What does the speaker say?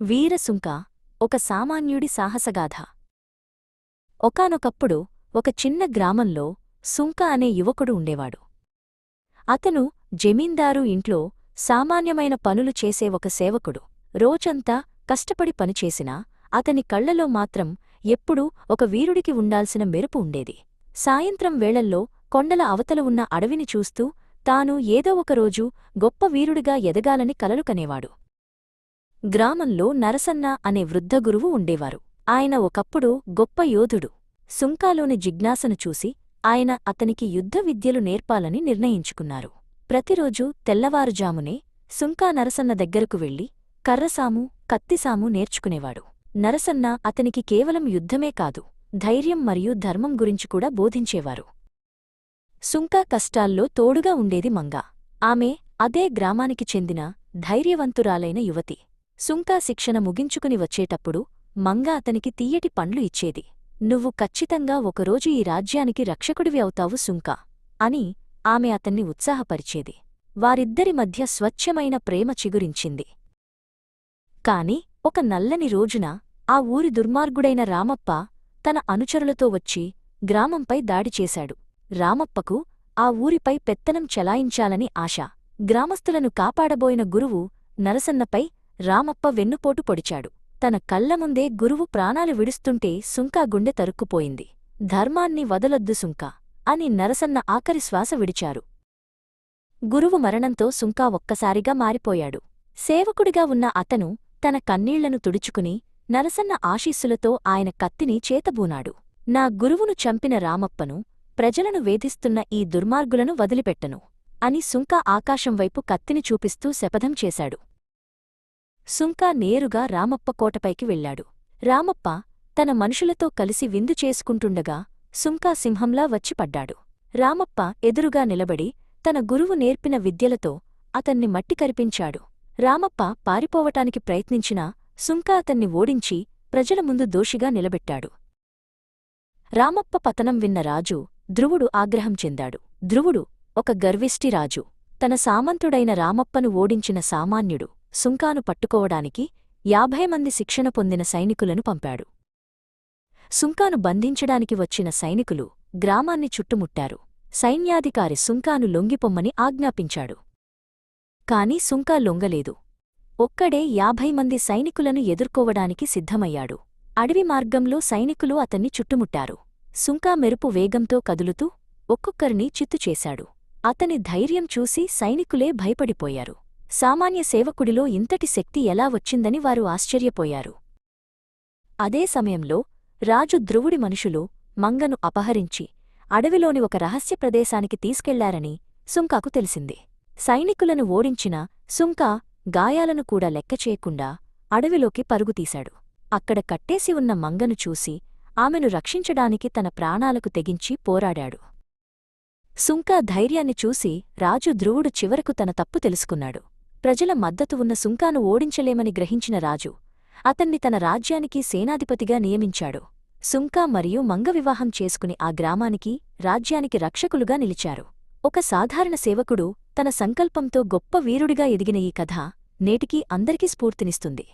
వీరసుంక ఒక సామాన్యుడి సాహసగాథ. ఒకానొకప్పుడు ఒక చిన్న గ్రామంలో సుంక అనే యువకుడు ఉండేవాడు. అతను జమీందారు ఇంట్లో సామాన్యమైన పనులు చేసే ఒక సేవకుడు. రోజంతా కష్టపడి పనిచేసినా అతని కళ్ళలో మాత్రం ఎప్పుడూ ఒక వీరుడికి ఉండాల్సిన మెరుపు ఉండేది. సాయంత్రం వేళల్లో కొండల అవతల ఉన్న అడవిని చూస్తూ తాను ఏదో ఒకరోజు గొప్ప వీరుడిగా ఎదగాలని కలలు కనేవాడు. గ్రామంలో నరసన్న అనే వృద్ధ గురువు ఉండేవారు. ఆయన ఒకప్పుడు గొప్ప యోధుడు. సుంకాలోని జిజ్ఞాసను చూసి ఆయన అతనికి యుద్ధ విద్యలు నేర్పాలని నిర్ణయించుకున్నారు. ప్రతిరోజూ తెల్లవారుజామునే సుంకా నరసన్న దగ్గరకు వెళ్ళి కర్రసాము కత్తిసాము నేర్చుకునేవాడు. నరసన్న అతనికి కేవలం యుద్ధమే కాదు ధైర్యం మరియు ధర్మం గురించి కూడా బోధించేవారు. సుంకా కష్టాల్లో తోడుగా ఉండేది మంగ. ఆమె అదే గ్రామానికి చెందిన ధైర్యవంతురాలైన యువతి. సుంకా శిక్షణ ముగించుకుని వచ్చేటప్పుడు మంగ అతనికి తీయటి పండ్లు ఇచ్చేది. నువ్వు ఖచ్చితంగా ఒకరోజు ఈ రాజ్యానికి రక్షకుడివి అవుతావు సుంకా అని ఆమె అతన్ని ఉత్సాహపరిచేది. వారిద్దరి మధ్య స్వచ్ఛమైన ప్రేమ చిగురించింది. కాని ఒక నల్లని రోజున ఆ ఊరి దుర్మార్గుడైన రామప్ప తన అనుచరులతో వచ్చి గ్రామంపై దాడి చేశాడు. రామప్పకు ఆ ఊరిపై పెత్తనం చెలాయించాలని ఆశ. గ్రామస్తులను కాపాడబోయిన గురువు నరసన్నపై రామప్ప వెన్నుపోటు పొడిచాడు. తన కళ్ళముందే గురువు ప్రాణాలు విడుస్తుంటే సుంకా గుండె తరుక్కుపోయింది. ధర్మాన్ని వదలొద్దు సుంకా అని నరసన్న ఆఖరి శ్వాస విడిచారు. గురువు మరణంతో సుంకా ఒక్కసారిగా మారిపోయాడు. సేవకుడిగా ఉన్న అతను తన కన్నీళ్ళను తుడుచుకుని నరసన్న ఆశీస్సులతో ఆయన కత్తిని చేతబూనాడు. నా గురువును చంపిన రామప్పను ప్రజలను వేధిస్తున్న ఈ దుర్మార్గులను వదిలిపెట్టను అని సుంకా ఆకాశంవైపు కత్తిని చూపిస్తూ శపథం చేశాడు. సుంకా నేరుగా రామప్ప కోటపైకి వెళ్ళాడు రామప్ప తన మనుషులతో కలిసి విందు చేసుకుంటుండగా సుంకా సింహంలా వచ్చి పడ్డాడు. రామప్ప ఎదురుగా నిలబడి తన గురువు నేర్పిన విద్యలతో అతన్ని మట్టి కరిపించాడు. రామప్ప పారిపోవటానికి ప్రయత్నించినా సుంకా అతన్ని ఓడించి ప్రజల ముందు దోషిగా నిలబెట్టాడు. రామప్ప పతనం విన్న రాజు ధ్రువుడు ఆగ్రహం చెందాడు. ధ్రువుడు ఒక గర్విష్టి రాజు. తన సామంతుడైన రామప్పను ఓడించిన సామాన్యుడు. సుంకాను పట్టుకోవడానికి యాభై మంది శిక్షణ పొందిన సైనికులను పంపాడు. సుంకాను బంధించడానికి వచ్చిన సైనికులు గ్రామాన్ని చుట్టుముట్టారు. సైన్యాధికారి సుంకాను లొంగిపొమ్మని ఆజ్ఞాపించాడు. కాని సుంకా లొంగలేదు. ఒక్కడే యాభై మంది సైనికులను ఎదుర్కోవడానికి సిద్ధమయ్యాడు. అడవి మార్గంలో సైనికులు అతన్ని చుట్టుముట్టారు. సుంకా మెరుపు వేగంతో కదులుతూ ఒక్కొక్కరిని చిత్తుచేశాడు అతని ధైర్యం చూసి సైనికులే భయపడిపోయారు. సామాన్య సేవకుడిలో ఇంతటి శక్తి ఎలా వచ్చిందని వారు ఆశ్చర్యపోయారు. అదే సమయంలో రాజు ధ్రువుడి మనుషులు మంగను అపహరించి అడవిలోని ఒక రహస్య ప్రదేశానికి తీసుకెళ్ళారని సుంకాకు తెలిసింది. సైనికులను ఓడించిన సుంకా గాయాలను కూడా లెక్కచేయకుండా అడవిలోకి పరుగుతీశాడు అక్కడ కట్టేసి ఉన్న మంగను చూసి ఆమెను రక్షించడానికి తన ప్రాణాలకు తెగించి పోరాడాడు. సుంకా ధైర్యాన్ని చూసి రాజు ధ్రువుడు చివరకు తన తప్పు తెలుసుకున్నాడు. ప్రజల మద్దతు ఉన్న సుంకాను ఓడించలేమని గ్రహించిన రాజు అతన్ని తన రాజ్యానికి సేనాధిపతిగా నియమించాడు. సుంకా మరియు మంగ వివాహం చేసుకుని ఆ గ్రామానికి రాజ్యానికి రక్షకులుగా నిలిచారు. ఒక సాధారణ సేవకుడు తన సంకల్పంతో గొప్ప వీరుడిగా ఎదిగిన ఈ కథ నేటికీ అందరికీ స్ఫూర్తినిస్తుంది.